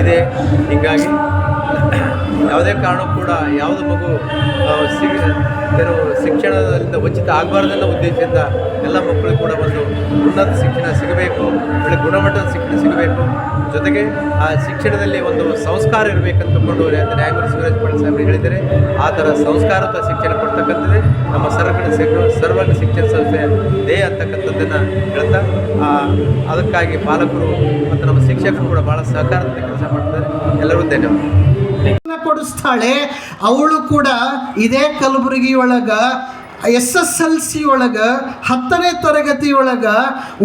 ಇದೆ ಹೀಗಾಗಿ ಯಾವುದೇ ಕಾರಣಕ್ಕೂ ಕೂಡ ಯಾವುದು ಮಗು ಏನು ಶಿಕ್ಷಣದಿಂದ ವಂಚಿತ ಆಗಬಾರ್ದನ್ನೋ ಉದ್ದೇಶದಿಂದ ಎಲ್ಲ ಮಕ್ಕಳಿಗೂ ಕೂಡ ಒಂದು ಉನ್ನತ ಶಿಕ್ಷಣ ಸಿಗಬೇಕು, ಒಳ್ಳೆ ಗುಣಮಟ್ಟದ ಶಿಕ್ಷಣ ಸಿಗಬೇಕು. ಜೊತೆಗೆ ಆ ಶಿಕ್ಷಣದಲ್ಲಿ ಒಂದು ಸಂಸ್ಕಾರ ಇರಬೇಕಂತಕೊಂಡು ನ್ಯಾಯಮೂರ್ತಿ ಶಿವರಾಜ್ ಪಾಟೀಲ್ ಸಾಹೇಬರು ಹೇಳಿದರೆ ಆ ಥರ ಸಂಸ್ಕಾರದ ಶಿಕ್ಷಣ ಕೊಡ್ತಕ್ಕಂಥದ್ದೇ ನಮ್ಮ ಸರ್ವಜ್ಞ ಸರ್ವಜ್ಞ ಶಿಕ್ಷಣ ಸಂಸ್ಥೆ ದೇ ಅಂತಕ್ಕಂಥದ್ದನ್ನು ಹೇಳ್ತಾ ಅದಕ್ಕಾಗಿ ಪಾಲಕರು ಮತ್ತು ನಮ್ಮ ಶಿಕ್ಷಕರು ಕೂಡ ಭಾಳ ಮಾಡ್ತಾರೆ ಎಲ್ಲರೂ ಧನ್ಯವಾದ. ಕೊಡಿಸ್ತಾಳೆ. ಅವಳು ಕೂಡ ಇದೇ ಕಲಬುರಗಿ ಒಳಗ ಎಸ್ ಎಸ್ ಎಲ್ ಸಿ ಒಳಗ ಹತ್ತನೇ ತರಗತಿಯೊಳಗ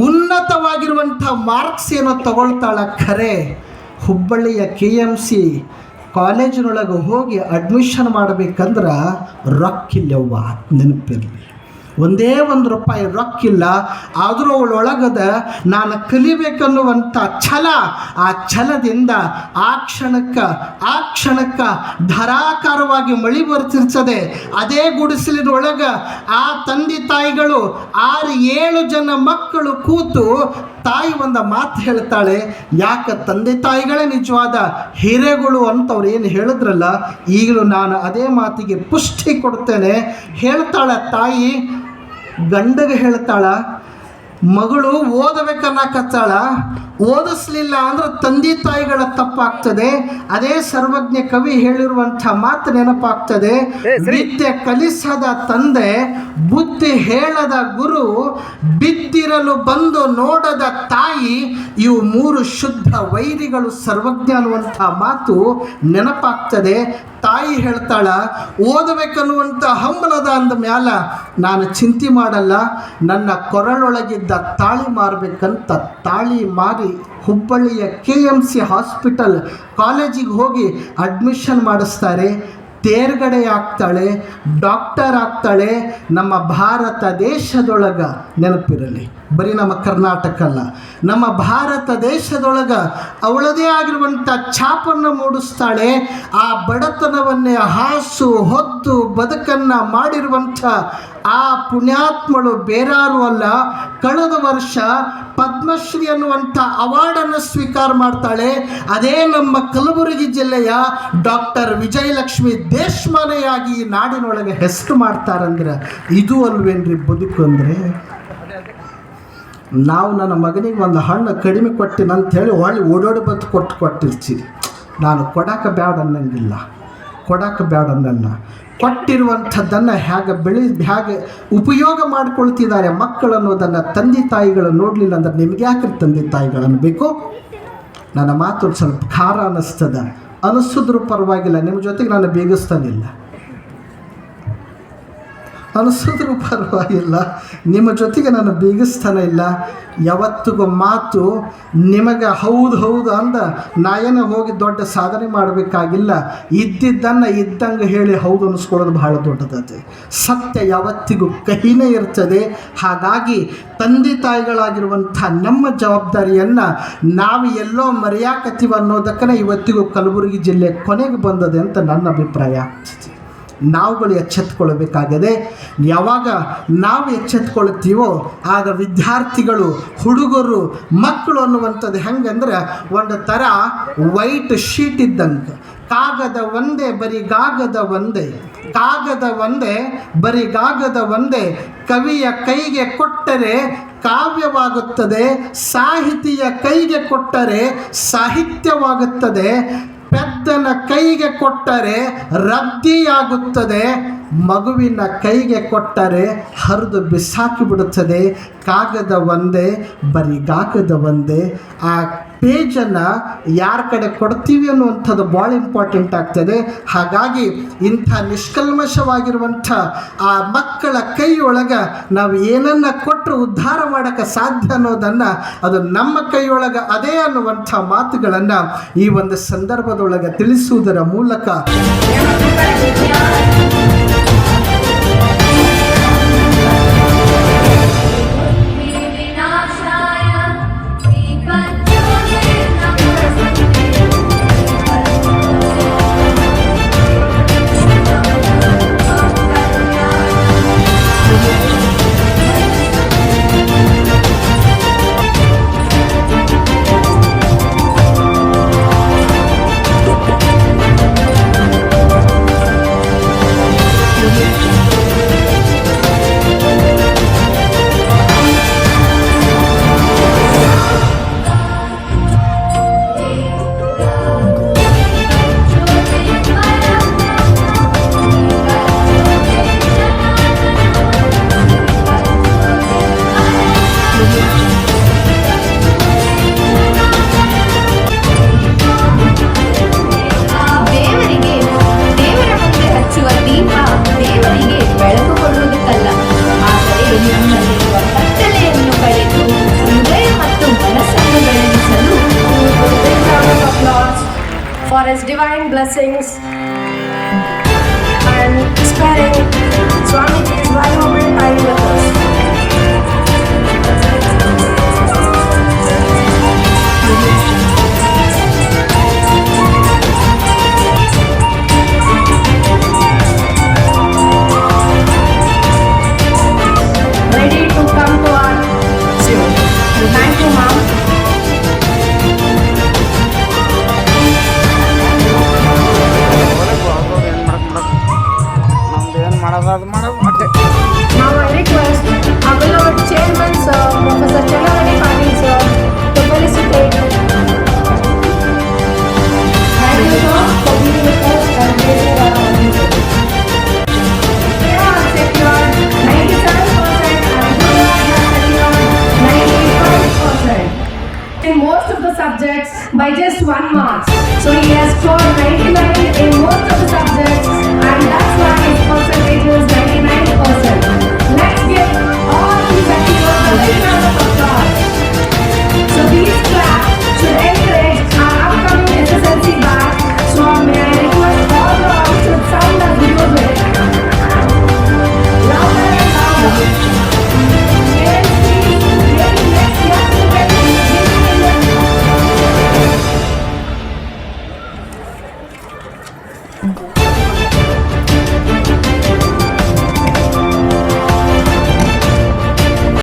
ಉನ್ನತವಾಗಿರುವಂಥ ಮಾರ್ಕ್ಸ್ ಏನೋ ತಗೊಳ್ತಾಳ ಖರೆ. ಹುಬ್ಬಳ್ಳಿಯ ಕೆ ಎಂ ಸಿ ಕಾಲೇಜಿನೊಳಗೆ ಹೋಗಿ ಅಡ್ಮಿಷನ್ ಮಾಡ್ಬೇಕಂದ್ರೆ ರೊಕ್ಕಿಲ್ಲವ್ವ ನೆನಪಿರಲಿ. ಒಂದೇ ಒಂದು ರೂಪಾಯಿ ರೊಕ್ಕಿಲ್ಲ, ಆದರೂ ಅವಳೊಳಗದ ನಾನು ಕಲಿಬೇಕನ್ನುವಂಥ ಛಲ, ಆ ಛಲದಿಂದ ಆ ಕ್ಷಣಕ್ಕೆ ಆ ಕ್ಷಣಕ್ಕೆ ಧಾರಾಕಾರವಾಗಿ ಮಳಿ ಬರ್ತಿರ್ತದೆ. ಅದೇ ಗುಡಿಸಲಿನೊಳಗೆ ಆ ತಂದೆ ತಾಯಿಗಳು ಆರು ಏಳು ಜನ ಮಕ್ಕಳು ಕೂತು ತಾಯಿ ಒಂದು ಮಾತು ಹೇಳ್ತಾಳೆ, ಯಾಕೆ ತಂದೆ ತಾಯಿಗಳೇ ನಿಜವಾದ ಹಿರೇಗಳು ಅಂತವ್ರು ಏನು ಹೇಳಿದ್ರಲ್ಲ, ಈಗಲೂ ನಾನು ಅದೇ ಮಾತಿಗೆ ಪುಷ್ಟಿ ಕೊಡ್ತೇನೆ. ಹೇಳ್ತಾಳೆ ತಾಯಿ ಗಂಡಗೆ ಹೇಳ್ತಾಳ ಮಗಳು ಓದಬೇಕನ್ನಕತ್ತಾಳ ಓದಿಸ್ಲಿಲ್ಲ ಅಂದ್ರೆ ತಂದೆ ತಾಯಿಗಳ ತಪ್ಪಾಗ್ತದೆ. ಅದೇ ಸರ್ವಜ್ಞ ಕವಿ ಹೇಳಿರುವಂಥ ಮಾತು ನೆನಪಾಗ್ತದೆ. ನಿತ್ಯ ಕಲಿಸದ ತಂದೆ ಬುದ್ಧಿ ಹೇಳದ ಗುರು ಬಿದ್ದಿರಲು ಬಂದು ನೋಡದ ತಾಯಿ ಇವು ಮೂರು ಶುದ್ಧ ವೈರಿಗಳು ಸರ್ವಜ್ಞ ಅನ್ನುವಂಥ ಮಾತು ನೆನಪಾಗ್ತದೆ. ತಾಯಿ ಹೇಳ್ತಾಳ ಓದಬೇಕನ್ನುವಂಥ ಹಂಬಲದ ಅಂದ ಮ್ಯಾಲ ನಾನು ಚಿಂತೆ ಮಾಡಲ್ಲ. ನನ್ನ ಕೊರಳೊಳಗಿದ್ದ ತಾಳಿ ಮಾರಬೇಕಂತ ತಾಳಿ ಮಾರಿ ಹುಬ್ಬಳ್ಳಿಯ ಕೆ ಎಂ ಸಿ ಹಾಸ್ಪಿಟಲ್ ಕಾಲೇಜಿಗೆ ಹೋಗಿ ಅಡ್ಮಿಷನ್ ಮಾಡಿಸ್ತಾರೆ. ತೇರ್ಗಡೆ ಆಗ್ತಾಳೆ, ಡಾಕ್ಟರ್ ಆಗ್ತಾಳೆ. ನಮ್ಮ ಭಾರತ ದೇಶದೊಳಗೆ ನೆನಪಿರಲಿ. ಬರೀ ನಮ್ಮ ಕರ್ನಾಟಕ ಅಲ್ಲ, ನಮ್ಮ ಭಾರತ ದೇಶದೊಳಗೆ ಅವಳದೇ ಆಗಿರುವಂಥ ಛಾಪನ್ನು ಮೂಡಿಸ್ತಾಳೆ. ಆ ಬಡತನವನ್ನೇ ಹಾಸು ಹೊತ್ತು ಬದುಕನ್ನು ಮಾಡಿರುವಂಥ ಆ ಪುಣ್ಯಾತ್ಮಳು ಬೇರಾರು ಅಲ್ಲ. ಕಳೆದ ವರ್ಷ ಪದ್ಮಶ್ರೀ ಅನ್ನುವಂಥ ಅವಾರ್ಡನ್ನು ಸ್ವೀಕಾರ ಮಾಡ್ತಾಳೆ. ಅದೇ ನಮ್ಮ ಕಲಬುರಗಿ ಜಿಲ್ಲೆಯ ಡಾಕ್ಟರ್ ವಿಜಯಲಕ್ಷ್ಮಿ ದೇಶಮಾನೆಯಾಗಿ ಈ ನಾಡಿನೊಳಗೆ ಹೆಸರು ಮಾಡ್ತಾರಂದ್ರೆ ಇದು ಅಲ್ವೇನ್ರಿ ಬದುಕು ಅಂದರೆ? ನಾವು ನನ್ನ ಮಗನಿಗೆ ಒಂದು ಹಣ್ಣು ಕಡಿಮೆ ಕೊಟ್ಟಿನ ಹೇಳಿ ಹೊಳ್ಳಿ ಓಡೋಡಿ ಬಂದು ಕೊಟ್ಟು ಕೊಟ್ಟಿರ್ತೀರಿ. ನಾನು ಕೊಡಕ್ಕೆ ಬ್ಯಾಡ ಅನ್ನಂಗಿಲ್ಲ. ಕೊಡಕ್ಕೆ ಬ್ಯಾಡ ಅನ್ನಲ್ಲ. ಕೊಟ್ಟಿರುವಂಥದ್ದನ್ನು ಹೇಗೆ ಬೆಳೆ, ಹೇಗೆ ಉಪಯೋಗ ಮಾಡ್ಕೊಳ್ತಿದ್ದಾರೆ ಮಕ್ಕಳು ಅನ್ನೋದನ್ನು ತಂದೆ ತಾಯಿಗಳು ನೋಡಲಿಲ್ಲ ಅಂದ್ರೆ ನಿಮ್ಗೆ ಯಾಕೆ ತಂದೆ ತಾಯಿಗಳನ್ನು ಬೇಕು ನನ್ನ ಮಾತು ಸ್ವಲ್ಪ ಖಾರ ಅನ್ನಿಸ್ತದೆ ಅನಿಸಿದ್ರೂ ಪರವಾಗಿಲ್ಲ, ನಿಮ್ಮ ಜೊತೆಗೆ ನಾನು ಬೇಗಿಸ್ತಾನಿಲ್ಲ ಅನಿಸಿದ್ರು ಪರವಾಗಿಲ್ಲ. ನಿಮ್ಮ ಜೊತೆಗೆ ನಾನು ಬೀಗಿಸ್ತಾನೆ ಇಲ್ಲ. ಯಾವತ್ತಿಗೂ ಮಾತು ನಿಮಗೆ ಹೌದು ಹೌದು ಅಂದ ನಾ ಏನೋ ಹೋಗಿ ದೊಡ್ಡ ಸಾಧನೆ ಮಾಡಬೇಕಾಗಿಲ್ಲ. ಇದ್ದಿದ್ದನ್ನು ಇದ್ದಂಗೆ ಹೇಳಿ ಹೌದು ಅನ್ನಿಸ್ಕೊಳ್ಳೋದು ಬಹಳ ದೊಡ್ಡದತೆ ಸತ್ಯ ಯಾವತ್ತಿಗೂ ಕಹಿನೇ ಇರ್ತದೆ. ಹಾಗಾಗಿ ತಂದೆ ತಾಯಿಗಳಾಗಿರುವಂಥ ನಮ್ಮ ಜವಾಬ್ದಾರಿಯನ್ನು ನಾವು ಎಲ್ಲೋ ಮರೆಯಾಕತ್ತೀವಿ ಅನ್ನೋದಕ್ಕನೇ ಇವತ್ತಿಗೂ ಕಲಬುರಗಿ ಜಿಲ್ಲೆ ಕೊನೆಗೆ ಬಂದದೆ ಅಂತ ನನ್ನ ಅಭಿಪ್ರಾಯ. ಆಗ್ತದೆ ನಾವುಗಳು ಎಚ್ಚೆತ್ಕೊಳ್ಬೇಕಾಗಿದೆ. ಯಾವಾಗ ನಾವು ಎಚ್ಚೆತ್ಕೊಳ್ತೀವೋ ಆಗ ವಿದ್ಯಾರ್ಥಿಗಳು, ಹುಡುಗರು, ಮಕ್ಕಳು ಅನ್ನುವಂಥದ್ದು ಹೆಂಗಂದ್ರೆ ಒಂದು ಥರ ವೈಟ್ ಶೀಟ್ ಇದ್ದಂತೆ. ಕಾಗದ ಒಂದೇ ಬರಿಗಾಗದ ಒಂದೇ. ಕಾಗದ ಒಂದೇ ಬರಿಗಾಗದ ಒಂದೇ. ಕವಿಯ ಕೈಗೆ ಕೊಟ್ಟರೆ ಕಾವ್ಯವಾಗುತ್ತದೆ, ಸಾಹಿತಿಯ ಕೈಗೆ ಕೊಟ್ಟರೆ ಸಾಹಿತ್ಯವಾಗುತ್ತದೆ. ಪೆದ್ದನ ಕೈಗೆ ಕೊಟ್ಟರೆ ರದ್ದಿಯಾಗುತ್ತದೆ ಮಗುವಿನ ಕೈಗೆ ಕೊಟ್ಟರೆ ಹರಿದು ಬಿಸಾಕಿ ಬಿಡುತ್ತದೆ. ಕಾಗದ ಒಂದೇ ಬರೀ ಕಾಗದ ಒಂದೇ. ಆ ಪೇಜನ್ನು ಯಾರ ಕಡೆ ಕೊಡ್ತೀವಿ ಅನ್ನುವಂಥದ್ದು ಭಾಳ ಇಂಪಾರ್ಟೆಂಟ್ ಆಗ್ತದೆ. ಹಾಗಾಗಿ ಇಂಥ ನಿಷ್ಕಲ್ಮಶವಾಗಿರುವಂಥ ಆ ಮಕ್ಕಳ ಕೈಯೊಳಗೆ ನಾವು ಏನನ್ನ ಕೊಟ್ಟರು ಉದ್ಧಾರ ಮಾಡೋಕ್ಕೆ ಸಾಧ್ಯ ಅನ್ನೋದನ್ನು ಅದು ನಮ್ಮ ಕೈಯೊಳಗೆ ಅದೇ ಅನ್ನುವಂಥ ಮಾತುಗಳನ್ನು ಈ ಒಂದು ಸಂದರ್ಭದೊಳಗೆ ತಿಳಿಸುವುದರ ಮೂಲಕ. friends. I'm spreading Swamiji's vibe over time. most of the subjects by just one mark. So he has scored 99 in most of the subjects and